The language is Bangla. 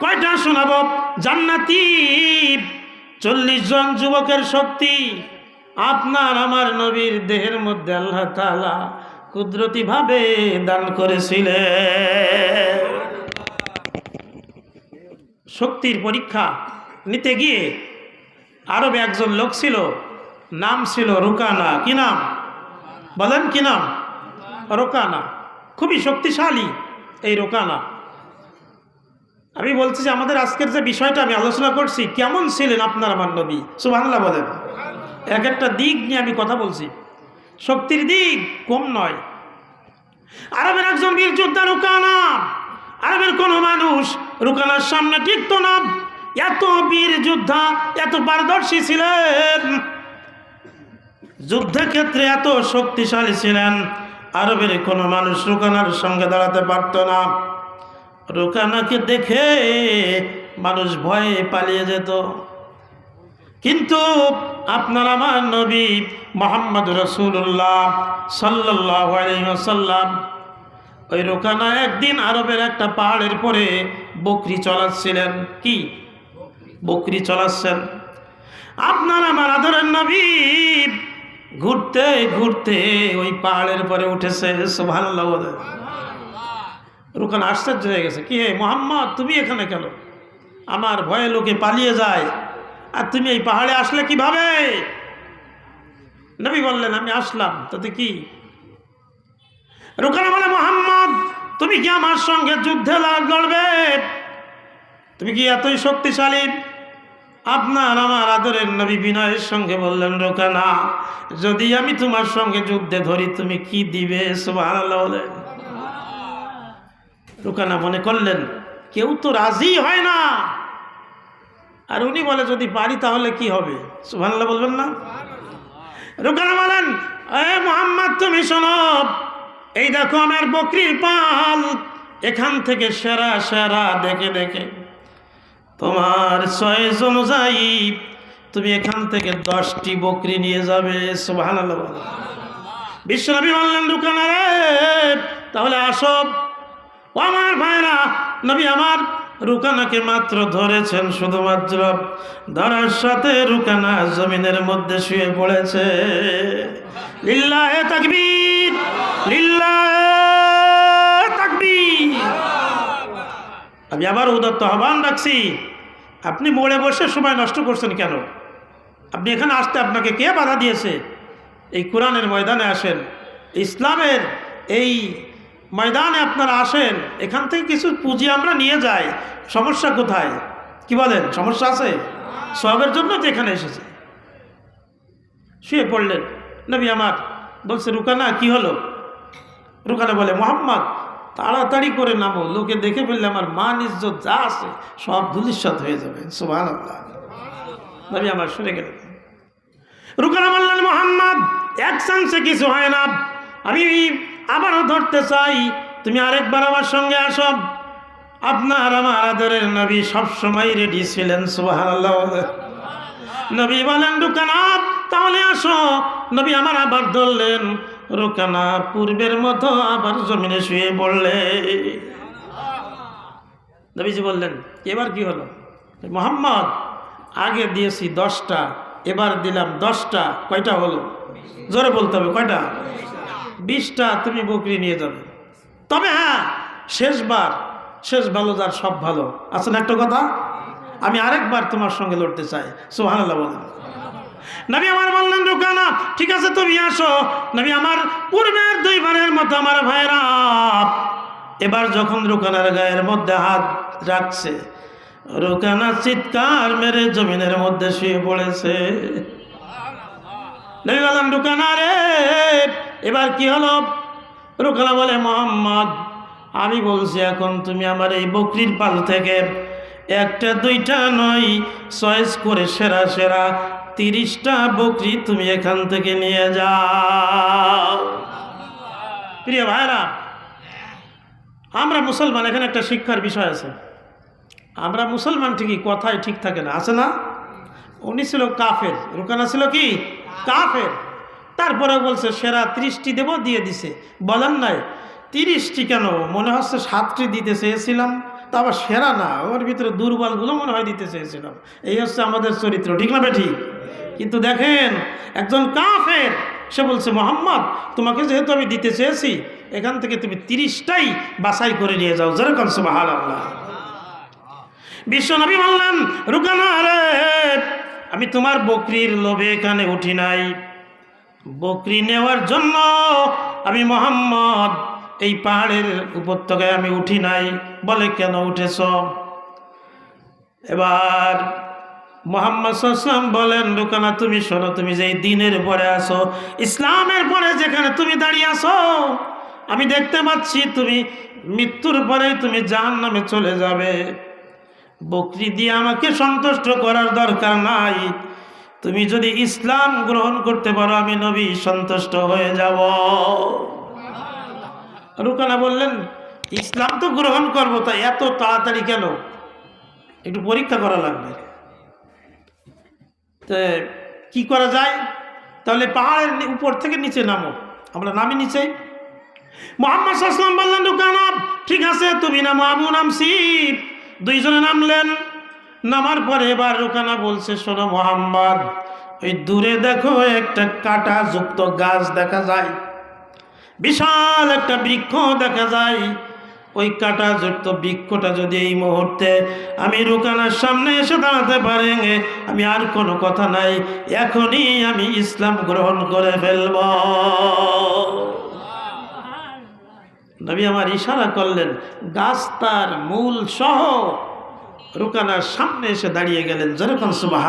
কয়টা শোনাবো? জান্নাতি। চল্লিশ জন যুবকের শক্তি। আপনার আমার নবীর দেহের মধ্যে আল্লাহ তালা কুদরতি ভাবে দান করেছিলেন। শক্তির পরীক্ষা নিতে গিয়ে আরবে একজন লোক ছিল, নাম ছিল রুকানা। কি নাম? বলেন কি নাম? রোকানা। খুবই শক্তিশালী এই রোকানা। আমি বলছি যে আমাদের আজকের যে বিষয়টা আমি আলোচনা করছি, কেমন ছিলেন আপনার আমার নবী? সুবাংলা বলেন। এক একটা দিক নিয়ে আমি কথা বলছি। শক্তির দিক কম নয়। আরবের একজন বীর যোদ্ধা রুকানা। আরবের কোনো মানুষ রুকানার সামনে টিকত না। এত বীর যোদ্ধা, এত পারদর্শী ছিলেন। যুদ্ধক্ষেত্রে এত শক্তিশালী ছিলেন। আরবের কোনো মানুষ রুকানার সঙ্গে দাঁড়াতে পারত না। রুকানাকে দেখে মানুষ ভয়ে পালিয়ে যেত। কিন্তু আপনার আমার নবী মোহাম্মদ রসুল্লাহ সাল্লাহ সাল্লাম ওই রোকানা একদিন আরবের একটা পাহাড়ের পরে বকরি চলাচ্ছিলেন। কি? বকরি চলাচ্ছেন। আপনার আমার আদরের নবী ঘুরতে ঘুরতে ওই পাহাড়ের পরে উঠেছে বলে। রুকান আশ্চর্য হয়ে গেছে, কি হে মোহাম্মদ, তুমি এখানে কেন? আমার ভয়ে লোকে পালিয়ে যায়, আর তুমি এই পাহাড়ে আসলে কীভাবে? নবী বললেন, আমি আসলাম, তাতে কি? রুকানা বলে, মোহাম্মদ, তুমি কি আমার সঙ্গে যুদ্ধে লড়বে? তুমি কি এতই শক্তিশালী? আপনার আমার আদরের নবী বিনয়ের সঙ্গে বললেন, রোকানা, যদি আমি তোমার সঙ্গে যুদ্ধে ধরি, তুমি কি দিবে? সুবহানাল্লাহ, বলেন। রোকানা মনে করলেন, কেউ তো রাজি হয় না। আর উনি বলে, যদি পারি তাহলে কি হবে? সুবহানাল্লাহ বলবেন না? রোকানা বলেন, এ মোহাম্মদ, তুমি শোনো, এই দেখো আমার বকরির পাল, এখান থেকে সেরা সেরা দেখে দেখে। তোমার চয়েস অনুযায়ী তুমি এখান থেকে দশটি বকরি নিয়ে যাবে। সুবাহান বিশ্বনবী বললেন দোকানে রে, তাহলে আসো। আমার ভাইরা, নবী আমার রুকানাকে মাত্র ধরেছেন শুধুমাত্র ধরার সাথে রুকানা জমিনের মধ্যে শুয়ে পড়েছে। লিল্লাহে তাকবীর লিল্লাহে তাকবীর। আমি আবার উদত্ত আহ্বান রাখছি, আপনি মোড়ে বসে সময় নষ্ট করছেন কেন? আপনি এখানে আসতে আপনাকে কে বাধা দিয়েছে? এই কোরআনের ময়দানে আসেন। ইসলামের এই ময়দানে আপনারা আসেন, এখান থেকে কিছু পুঁজি আমরা নিয়ে যাই। সমস্যা কোথায়? কি বলেন? সমস্যা আছে? সবের জন্য তো এখানে এসেছে। শুয়ে পড়লেন। নবী আমার বলছে, রুকানা, কি হলো? রুকানা বলে, মোহাম্মদ, তাড়াতাড়ি করে নামো। লোকে দেখে ফেললে আমার মান, ইজ্জত যা আছে, সব ধুলিস্বাদ হয়ে যাবে। সুভান নবী আমার শুনে গেলেন। রুকানা বললেন, মোহাম্মদ এক চান্সে কিছু হয় না। আমি আবারও ধরতে চাই। তুমি আরেকবার আমার সঙ্গে আসো। আপনার আমার আদরের নবী সবসময় রেডি ছিলেন সুবাহান নবী বলেন রুকানা তাহলে আসো। নবী আমার আবার ধরলেন। রুকানা পূর্বের মতো আবার জমিনে শুয়ে পড়লে। নবীজি বললেন, এবার কি হলো? মোহাম্মদ, আগে দিয়েছি দশটা, এবার দিলাম দশটা। কয়টা হলো? জোরে বলতে হবে, কয়টা? বিশটা তুমি বকরি নিয়ে যাবে। তবে হ্যাঁ শেষবার, শেষ ভালো যার সব ভালো। আছে না একটা কথা? আমি আরেকবার তোমার সঙ্গে লড়তে চাই। সোহানাল্লাহ বলেন। নবী আমার বললেন, রুকানা, ঠিক আছে, তুমি আসো। নবী আমার পূর্বের দুইবারের মতো আমার ভাইরা এবার যখন রুকানার গায়ের মধ্যে হাত রাখছে, রুকানা চিৎকার মেরে জমিনের মধ্যে শুয়ে পড়েছে। নবী বললেন, রুকানা রে এবার কি হলো? রুকানা বলে মোহাম্মদ, আমি বলছি এখন তুমি আমার এই বকরির পাল থেকে একটা, দুইটা নয়, চয়েস করে সেরা সেরা তিরিশটা বকরি তুমি এখান থেকে নিয়ে যাও। প্রিয় ভাইরা আমরা মুসলমান, এখানে একটা শিক্ষার বিষয় আছে। আমরা মুসলমান ঠিকই কথায় ঠিক থাকে না। আছে না? উনি ছিল কাফের। রুকানা ছিল কি? কাফের। তারপরে বলছে, সেরা ত্রিশটি দেব দিয়ে দিছে। বলেন নাই, তিরিশটি কেন? মনে হচ্ছে সাতটি দিতে চেয়েছিলাম, তা আবার সেরা না, ওর ভিতরে দুর্বলগুলো মনে হয় দিতে চেয়েছিলাম। এই হচ্ছে আমাদের চরিত্র, ঠিক না ঠিক কিন্তু দেখেন, একজন কাফের, সে বলছে, মোহাম্মদ, তোমাকে যেহেতু আমি দিতে চেয়েছি, এখান থেকে তুমি তিরিশটাই বাছাই করে নিয়ে যাও। যেরকম সুবাহাল আল্লাহ বিশ্বনবী বললেন, রুকানা রে, আমি তোমার বকরির লোভে এখানে উঠি নাই। বকরি নেওয়ার জন্য আমি মোহাম্মদ, এই পাহাড়ের উপত্যকায় আমি উঠি নাই। বলে, কেন উঠেছ? এবার মোহাম্মদ সাল্লাম বলেন রুকানা তুমি শোনো, তুমি যে দিনের পরে আসো ইসলামের পরে যেখানে তুমি দাঁড়িয়ে আসো আমি দেখতে পাচ্ছি তুমি মৃত্যুর পরেই তুমি জাহান নামে চলে যাবে। বকরি দিয়ে আমাকে সন্তুষ্ট করার দরকার নাই। তুমি যদি ইসলাম গ্রহণ করতে পারো, আমি নবী সন্তুষ্ট হয়ে যাব। রুকানা বললেন, ইসলাম তো গ্রহণ করব তা এত তাড়াতাড়ি কেন? একটু পরীক্ষা করা লাগবে। তো, কি করা যায়? তাহলে পাহাড়ের উপর থেকে নিচে নামো। আমরা নামি নিচে। মোহাম্মদ বললেন, রুকানা, ঠিক আছে, তুমি নামো আবু নামছি দুইজনে নামলেন। নামার পরে এবার রুকানা বলছে, শোনো মোহাম্মদ, ওই দূরে দেখো একটা কাটা যুক্ত গাছ দেখা যায়। বিশাল একটা বৃক্ষ দেখা যায়। ওই কাটা যুক্ত বৃক্ষটা যদি এই মুহূর্তে আমি রুকানার সামনে এসে দাঁড়াতে পারে, আমি আর কোনো কথা নাই। এখনই আমি ইসলাম গ্রহণ করে ফেলব। নবী আমার ইশারা করলেন, গাছ তার মূল সহ রুকানার সামনে এসে দাঁড়িয়ে গেলেন যেরকম সুবাহ